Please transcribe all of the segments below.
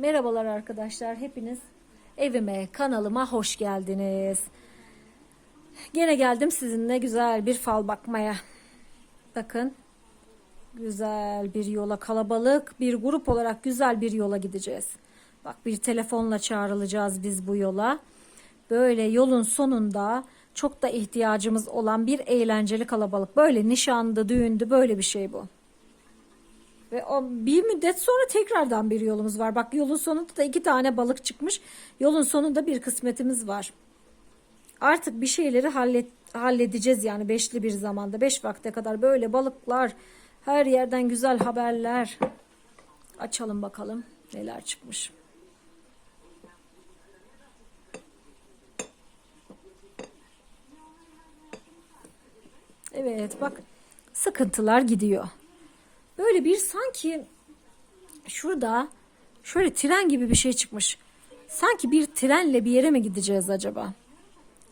Merhabalar arkadaşlar. Hepiniz evime, kanalıma hoş geldiniz. Gene geldim sizinle güzel bir fal bakmaya. Bakın. Güzel bir yola kalabalık bir grup olarak güzel bir yola gideceğiz. Bak bir telefonla çağrılacağız biz bu yola. Böyle yolun sonunda çok da ihtiyacımız olan bir eğlenceli kalabalık. Böyle nişandı, düğündü böyle bir şey bu. Ve o bir müddet sonra tekrardan bir yolumuz var. Bak yolun sonunda da iki tane balık çıkmış. Yolun sonunda bir kısmetimiz var. Artık bir şeyleri hallet, halledeceğiz yani beşli bir zamanda. Beş vakte kadar böyle balıklar, her yerden güzel haberler. Açalım bakalım neler çıkmış. Evet bak sıkıntılar gidiyor. Böyle bir sanki şurada şöyle tren gibi bir şey çıkmış. Sanki bir trenle bir yere mi gideceğiz acaba?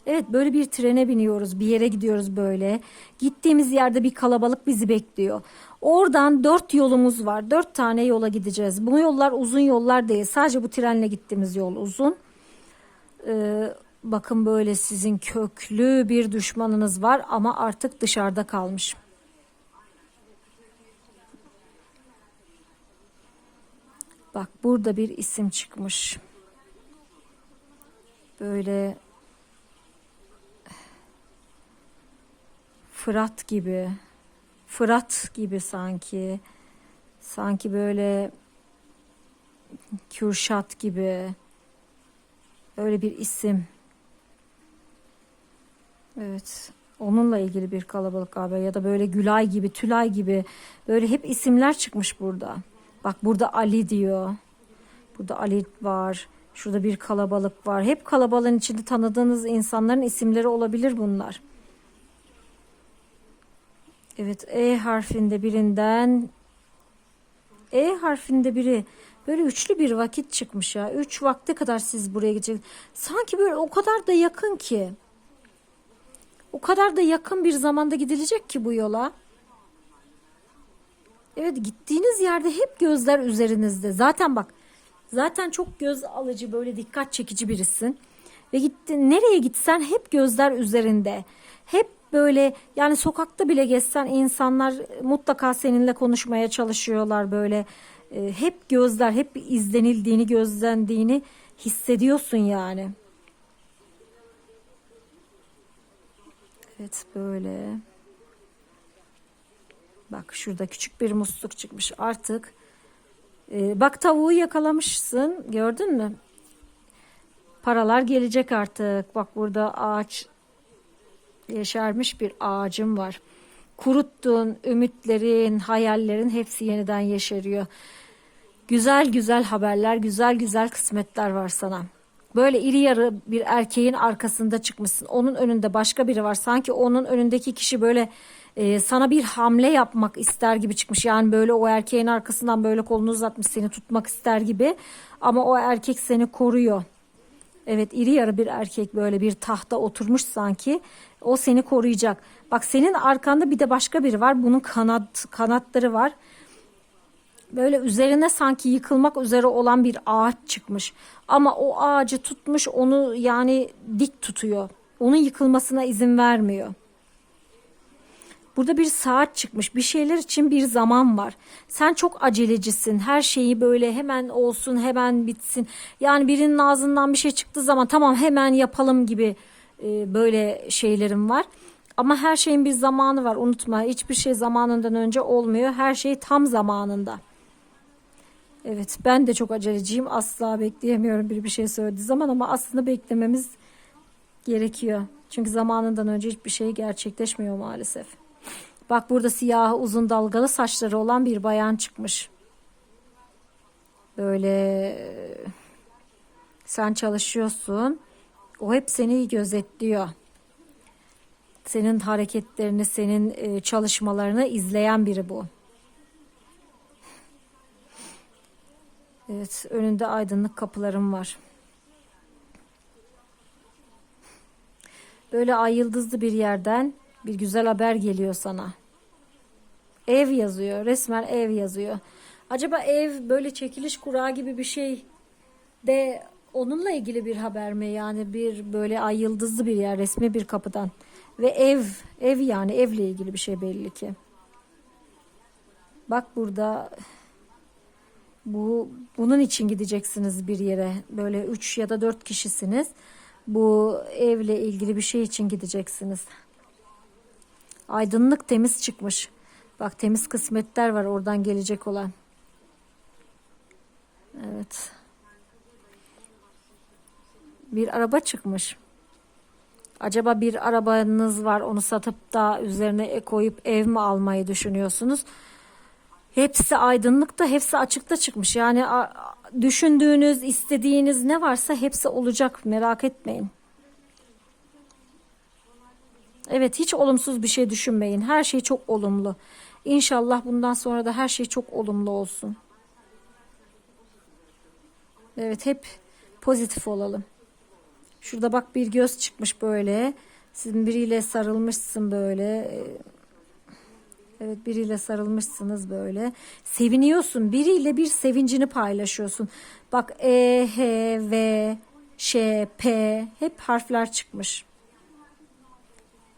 Evet böyle bir trene biniyoruz bir yere gidiyoruz böyle. Gittiğimiz yerde bir kalabalık bizi bekliyor. Oradan dört yolumuz var. Dört tane yola gideceğiz. Bu yollar uzun yollar değil. Sadece bu trenle gittiğimiz yol uzun. Ee, bakın böyle sizin köklü bir düşmanınız var ama artık dışarıda kalmış. Bak burada bir isim çıkmış. Böyle Fırat gibi. Fırat gibi sanki. Sanki böyle Kürşat gibi. Öyle bir isim. Evet. Onunla ilgili bir kalabalık abi ya da böyle Gülay gibi, Tülay gibi böyle hep isimler çıkmış burada. Bak burada Ali diyor. Burada Ali var. Şurada bir kalabalık var. Hep kalabalığın içinde tanıdığınız insanların isimleri olabilir bunlar. Evet E harfinde birinden E harfinde biri böyle üçlü bir vakit çıkmış ya. Üç vakte kadar siz buraya gideceksiniz. Sanki böyle o kadar da yakın ki. O kadar da yakın bir zamanda gidilecek ki bu yola. Evet gittiğiniz yerde hep gözler üzerinizde. Zaten bak zaten çok göz alıcı böyle dikkat çekici birisin. Ve gittin nereye gitsen hep gözler üzerinde. Hep böyle yani sokakta bile gezsen insanlar mutlaka seninle konuşmaya çalışıyorlar böyle. E, hep gözler hep izlenildiğini gözlendiğini hissediyorsun yani. Evet böyle. Bak şurada küçük bir musluk çıkmış artık. E, bak tavuğu yakalamışsın gördün mü? Paralar gelecek artık. Bak burada ağaç yeşermiş bir ağacım var. Kuruttun ümitlerin, hayallerin hepsi yeniden yeşeriyor. Güzel güzel haberler, güzel güzel kısmetler var sana. Böyle iri yarı bir erkeğin arkasında çıkmışsın. Onun önünde başka biri var. Sanki onun önündeki kişi böyle e, sana bir hamle yapmak ister gibi çıkmış. Yani böyle o erkeğin arkasından böyle kolunu uzatmış seni tutmak ister gibi. Ama o erkek seni koruyor. Evet iri yarı bir erkek böyle bir tahta oturmuş sanki. O seni koruyacak. Bak senin arkanda bir de başka biri var. Bunun kanat kanatları var. Böyle üzerine sanki yıkılmak üzere olan bir ağaç çıkmış. Ama o ağacı tutmuş onu yani dik tutuyor. Onun yıkılmasına izin vermiyor. Burada bir saat çıkmış. Bir şeyler için bir zaman var. Sen çok acelecisin. Her şeyi böyle hemen olsun, hemen bitsin. Yani birinin ağzından bir şey çıktığı zaman tamam hemen yapalım gibi e, böyle şeylerim var. Ama her şeyin bir zamanı var. Unutma. Hiçbir şey zamanından önce olmuyor. Her şey tam zamanında. Evet, ben de çok aceleciyim. Asla bekleyemiyorum bir bir şey söylediği zaman ama aslında beklememiz gerekiyor. Çünkü zamanından önce hiçbir şey gerçekleşmiyor maalesef. Bak burada siyah uzun dalgalı saçları olan bir bayan çıkmış. Böyle sen çalışıyorsun. O hep seni gözetliyor. Senin hareketlerini, senin çalışmalarını izleyen biri bu. Evet, önünde aydınlık kapılarım var. Böyle ay yıldızlı bir yerden bir güzel haber geliyor sana. Ev yazıyor. Resmen ev yazıyor. Acaba ev böyle çekiliş kurağı gibi bir şey de onunla ilgili bir haber mi? Yani bir böyle ay yıldızlı bir yer resmi bir kapıdan. Ve ev, ev yani evle ilgili bir şey belli ki. Bak burada bu bunun için gideceksiniz bir yere. Böyle üç ya da dört kişisiniz. Bu evle ilgili bir şey için gideceksiniz. Aydınlık temiz çıkmış. Bak temiz kısmetler var oradan gelecek olan. Evet. Bir araba çıkmış. Acaba bir arabanız var onu satıp da üzerine koyup ev mi almayı düşünüyorsunuz? Hepsi aydınlıkta, hepsi açıkta çıkmış. Yani düşündüğünüz, istediğiniz ne varsa hepsi olacak. Merak etmeyin. Evet, hiç olumsuz bir şey düşünmeyin. Her şey çok olumlu. İnşallah bundan sonra da her şey çok olumlu olsun. Evet, hep pozitif olalım. Şurada bak bir göz çıkmış böyle. Sizin biriyle sarılmışsın böyle. Evet biriyle sarılmışsınız böyle. Seviniyorsun. Biriyle bir sevincini paylaşıyorsun. Bak E, H, V, Ş, P hep harfler çıkmış.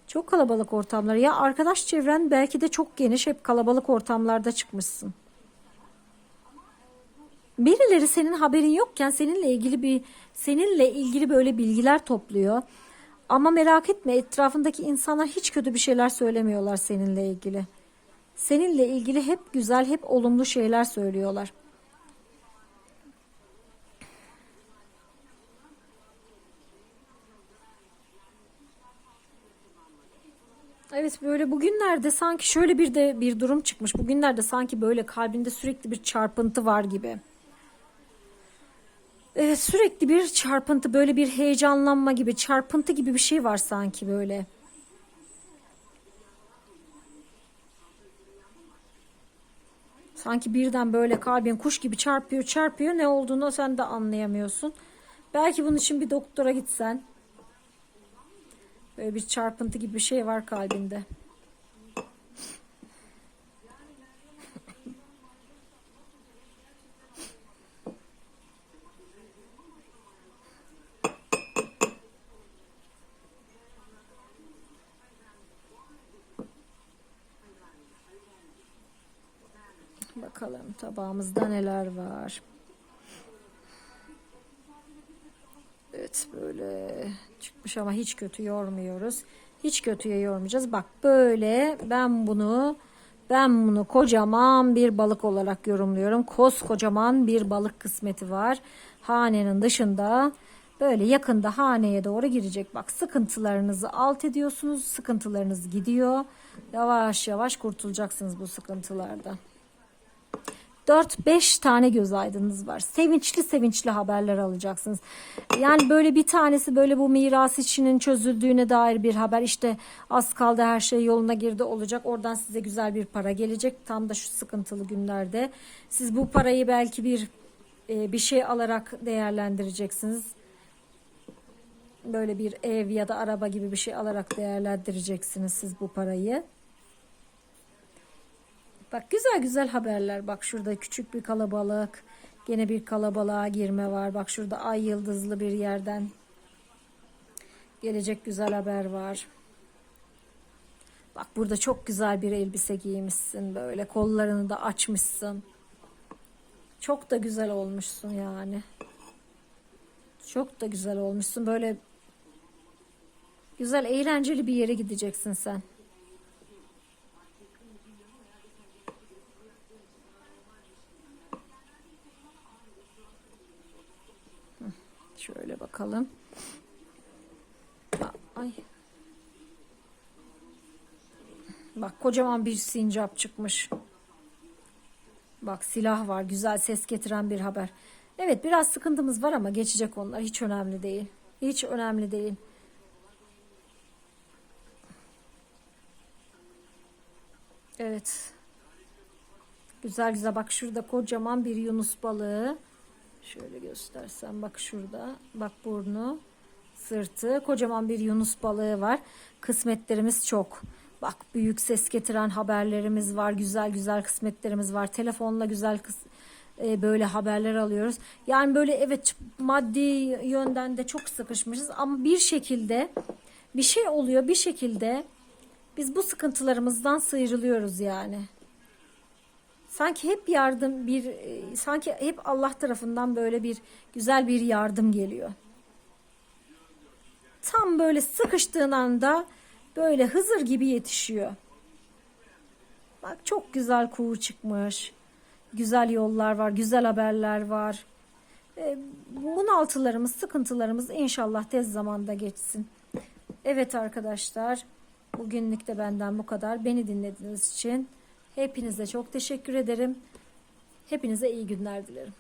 Çok kalabalık ortamlar. Ya arkadaş çevren belki de çok geniş. Hep kalabalık ortamlarda çıkmışsın. Birileri senin haberin yokken seninle ilgili bir seninle ilgili böyle bilgiler topluyor. Ama merak etme etrafındaki insanlar hiç kötü bir şeyler söylemiyorlar seninle ilgili. Seninle ilgili hep güzel, hep olumlu şeyler söylüyorlar. Evet böyle bugünlerde sanki şöyle bir de bir durum çıkmış. Bugünlerde sanki böyle kalbinde sürekli bir çarpıntı var gibi. Evet sürekli bir çarpıntı böyle bir heyecanlanma gibi çarpıntı gibi bir şey var sanki böyle. Sanki birden böyle kalbin kuş gibi çarpıyor çarpıyor ne olduğunu sen de anlayamıyorsun. Belki bunun için bir doktora gitsen. Böyle bir çarpıntı gibi bir şey var kalbinde. Bakalım tabağımızda neler var. Evet böyle çıkmış ama hiç kötü yormuyoruz. Hiç kötüye yormayacağız. Bak böyle ben bunu ben bunu kocaman bir balık olarak yorumluyorum. Koskocaman bir balık kısmeti var. Hanenin dışında böyle yakında haneye doğru girecek. Bak sıkıntılarınızı alt ediyorsunuz. Sıkıntılarınız gidiyor. Yavaş yavaş kurtulacaksınız bu sıkıntılardan. 4-5 tane göz aydınınız var. Sevinçli sevinçli haberler alacaksınız. Yani böyle bir tanesi böyle bu miras işinin çözüldüğüne dair bir haber. İşte az kaldı her şey yoluna girdi olacak. Oradan size güzel bir para gelecek. Tam da şu sıkıntılı günlerde. Siz bu parayı belki bir e, bir şey alarak değerlendireceksiniz. Böyle bir ev ya da araba gibi bir şey alarak değerlendireceksiniz siz bu parayı. Bak güzel güzel haberler. Bak şurada küçük bir kalabalık. Gene bir kalabalığa girme var. Bak şurada ay yıldızlı bir yerden gelecek güzel haber var. Bak burada çok güzel bir elbise giymişsin böyle. Kollarını da açmışsın. Çok da güzel olmuşsun yani. Çok da güzel olmuşsun. Böyle güzel eğlenceli bir yere gideceksin sen. Şöyle bakalım. Ay. Bak kocaman bir sincap çıkmış. Bak silah var. Güzel ses getiren bir haber. Evet biraz sıkıntımız var ama geçecek onlar. Hiç önemli değil. Hiç önemli değil. Evet. Güzel güzel bak şurada kocaman bir yunus balığı. Şöyle göstersem bak şurada. Bak burnu, sırtı. Kocaman bir yunus balığı var. Kısmetlerimiz çok. Bak büyük ses getiren haberlerimiz var. Güzel güzel kısmetlerimiz var. Telefonla güzel kıs e, böyle haberler alıyoruz. Yani böyle evet maddi yönden de çok sıkışmışız ama bir şekilde bir şey oluyor bir şekilde biz bu sıkıntılarımızdan sıyrılıyoruz yani. Sanki hep yardım bir e, sanki hep Allah tarafından böyle bir güzel bir yardım geliyor. Tam böyle sıkıştığın anda böyle Hızır gibi yetişiyor. Bak çok güzel kuğu çıkmış. Güzel yollar var, güzel haberler var. E, bunaltılarımız, sıkıntılarımız inşallah tez zamanda geçsin. Evet arkadaşlar, bugünlük de benden bu kadar. Beni dinlediğiniz için hepinize çok teşekkür ederim. Hepinize iyi günler dilerim.